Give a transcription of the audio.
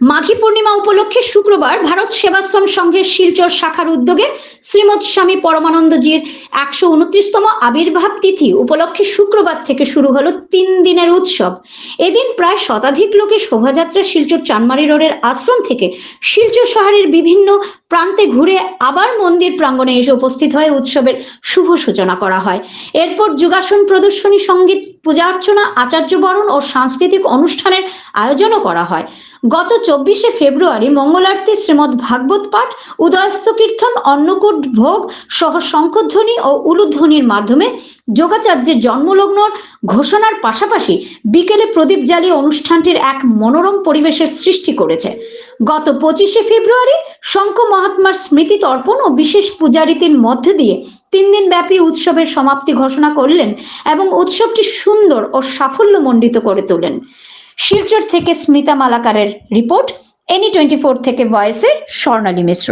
মাঘী পূর্ণিমা উপলক্ষে শুক্রবার ভারত সেবাশ্রম সংঘের শিলচর শাখার উদ্যোগে শ্রীমৎ স্বামী পরমানন্দজির একশো উনত্রিশতম আবির্ভাব তিথি উপলক্ষে শুক্রবার থেকে শুরু হলো তিন দিনের উৎসব। এদিন প্রায় শতাধিক লোকে শোভাযাত্রা শিলচর চানমারি রোডের আশ্রম থেকে শিলচর শহরের বিভিন্ন প্রান্তে ঘুরে আবার মন্দির প্রাঙ্গণে এসে উপস্থিত হয়ে উৎসবের শুভ সূচনা করা হয়। এরপর যোগাসন প্রদর্শনী, সংগীত পূজা অর্চনা আচার্য বরণ ও সাংস্কৃতিক অনুষ্ঠানের আয়োজনও করা হয়। গত চব্বিশে ফেব্রুয়ারি মঙ্গলার্থী শ্রীমৎ ভাগবত পাঠ, উদয়স্ত কীর্তন, অন্নকূট ভোগ সহ শঙ্খধ্বনি ও উলুধ্বনির মাধ্যমে যোগাচার্যের জন্মলগ্ন ঘোষণার পাশাপাশি বিকেলে প্রদীপ জ্বালিয়ে অনুষ্ঠানটির এক মনোরম পরিবেশের সৃষ্টি করেছে। গত পঁচিশে ফেব্রুয়ারি শঙ্খ মহাত্মার স্মৃতি তর্পণ ও বিশেষ পূজারীতির মধ্য দিয়ে তিন দিন ব্যাপী উৎসবের সমাপ্তি ঘোষণা করলেন এবং উৎসবটি সুন্দর ও সাফল্য সাফল্যমণ্ডিত করে তোলেন। শিলচর থেকে স্মিতা মালাকারের রিপোর্ট এনি টোয়েন্টি ফোর থেকে ভয়েসের স্বর্ণালী মিশ্র।